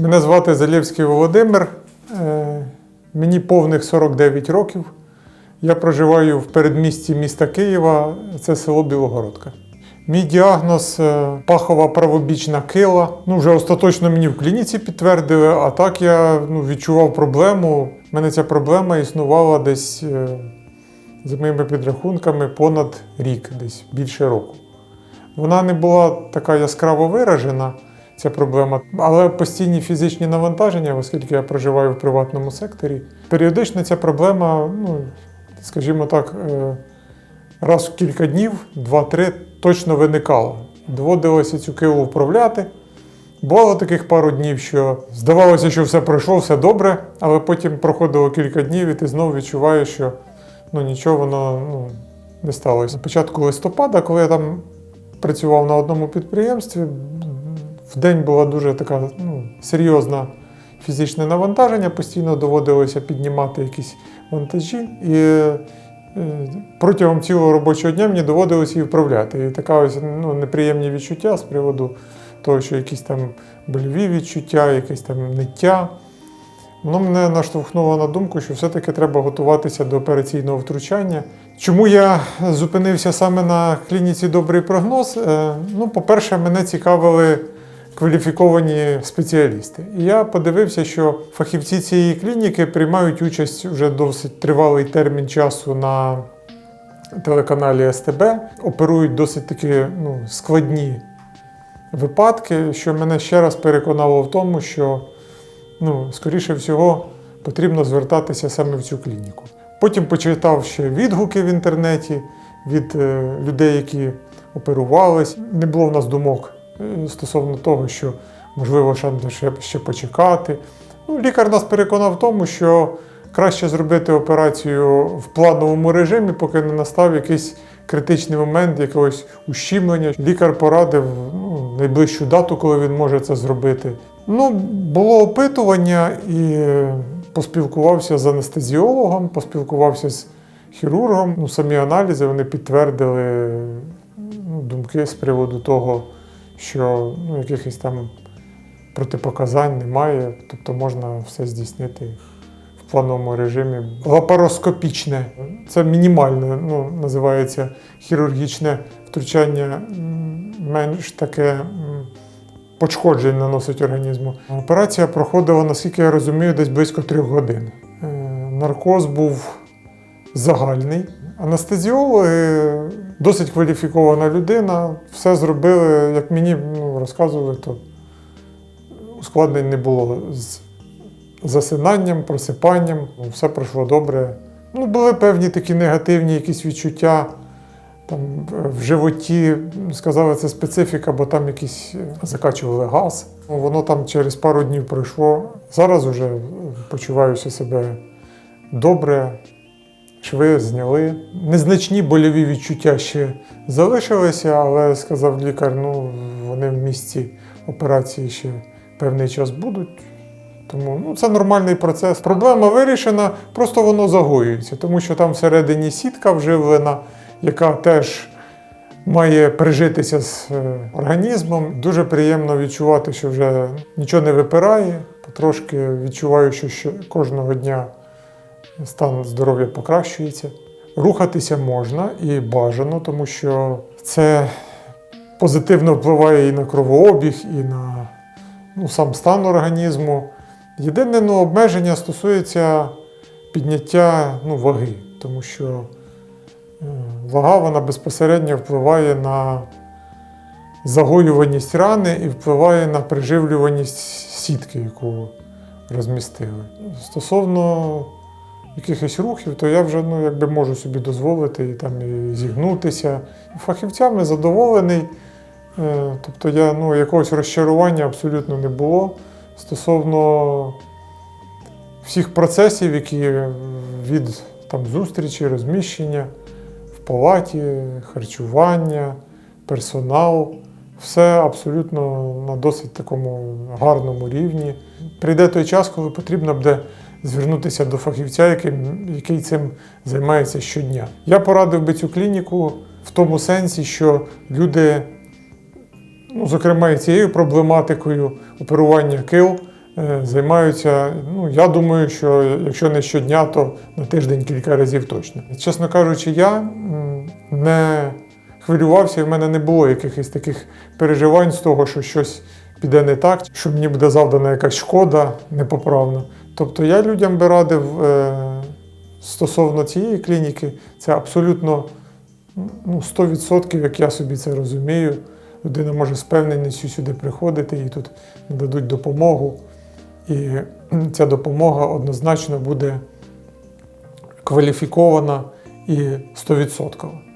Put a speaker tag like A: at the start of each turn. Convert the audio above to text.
A: Мене звати Залєвський Володимир. Е, Мені повних 49 років. Я проживаю в передмісті міста Києва, це село Білогородка. Мій діагноз е, пахова правобічна кила. Ну, вже остаточно мені в клініці підтвердили, а так я ну, відчував проблему. У мене ця проблема існувала десь, е, за моїми підрахунками, понад рік, десь більше року. Вона не була така яскраво виражена, ця проблема, але постійні фізичні навантаження, оскільки я проживаю в приватному секторі, періодично ця проблема, ну, скажімо так, е, раз в кілька днів, два-три, точно виникала. Доводилося цю килу вправляти. Бувало таких пару днів, що здавалося, що все пройшло, все добре, але потім проходило кілька днів, і ти знову відчуваєш, що ну, нічого воно ну, не сталося. На початку листопада, коли я там працював на одному підприємстві, в день була дуже така ну, серйозна фізичне навантаження, постійно доводилося піднімати якісь вантажі. І е, протягом цілого робочого дня мені доводилося її вправляти. І така ось ну, неприємні відчуття з приводу того, що якісь там больові відчуття, якесь там ниття. Воно мене наштовхнуло на думку, що все-таки треба готуватися до операційного втручання. Чому я зупинився саме на клініці Добрий прогноз? Е, Ну, по-перше, мене цікавили кваліфіковані спеціалісти. І я подивився, що фахівці цієї клініки приймають участь вже досить тривалий термін часу на телеканалі СТБ, оперують досить таки ну, складні випадки, що мене ще раз переконало в тому, що ну, скоріше всього потрібно звертатися саме в цю клініку. Потім почитав ще відгуки в інтернеті від е, людей, які оперувались. Не було в нас думок стосовно того, що можливо ще, ще, почекати. Ну, лікар нас переконав в тому, що краще зробити операцію в плановому режимі, поки не настав якийсь критичний момент якогось ущімлення. Лікар порадив ну, найближчу дату, коли він може це зробити. Ну, було опитування і е, поспілкувався з анестезіологом, поспілкувався з хірургом. Ну, самі аналізи вони підтвердили ну, думки з приводу того, що ну, якихось там протипоказань немає, тобто можна все здійснити в плановому режимі. Лапароскопічне це мінімальне, ну, називається хірургічне втручання, менш таке. Пошкоджень наносить організму. Операція проходила, наскільки я розумію, десь близько трьох годин. Е, Наркоз був загальний. Анестезіологи досить кваліфікована людина. Все зробили, як мені ну, розказували, то ускладнень не було з засинанням, просипанням. Ну, Все пройшло добре. Ну, були певні такі негативні якісь відчуття. Там в животі сказали, це специфіка, бо там якісь е, закачували газ. Ну, Воно там через пару днів пройшло. Зараз вже почуваюся себе добре. Шви зняли. Незначні больові відчуття ще залишилися, але сказав лікар, ну вони в місці операції ще певний час будуть. Тому ну, це нормальний процес. Проблема вирішена, просто воно загоюється, тому що там всередині сітка вживлена, яка теж має прижитися з е, організмом. Дуже приємно відчувати, що вже нічого не випирає. Потрошки відчуваю, що кожного дня стан здоров'я покращується. Рухатися можна і бажано, тому що це позитивно впливає і на кровообіг, і на ну, сам стан організму. Єдине ну, обмеження стосується підняття ну, ваги, тому що е, вага вона безпосередньо впливає на загоюваність рани і впливає на приживлюваність сітки, яку розмістили. Стосовно якихось рухів, то я вже ну, якби можу собі дозволити і, там, і зігнутися. Фахівцями задоволений. Е, Тобто я ну, якогось розчарування абсолютно не було стосовно всіх процесів, які від там, зустрічі, розміщення в палаті, харчування, персонал. Все абсолютно на досить такому гарному рівні. Прийде той час, коли потрібно буде звернутися до фахівця, який, який цим займається щодня. Я порадив би цю клініку в тому сенсі, що люди, ну, зокрема, і цією проблематикою оперування кил е, займаються. Ну, я думаю, що якщо не щодня, то на тиждень кілька разів точно. Чесно кажучи, я не хвилювався, і в мене не було якихось таких переживань з того, що щось піде не так, що мені буде завдана якась шкода непоправна. Тобто я людям би радив е, стосовно цієї клініки, це абсолютно ну, 100%, як я собі це розумію. Людина може з певненістю сюди приходити, їй тут нададуть допомогу. І ця допомога однозначно буде кваліфікована і 100%.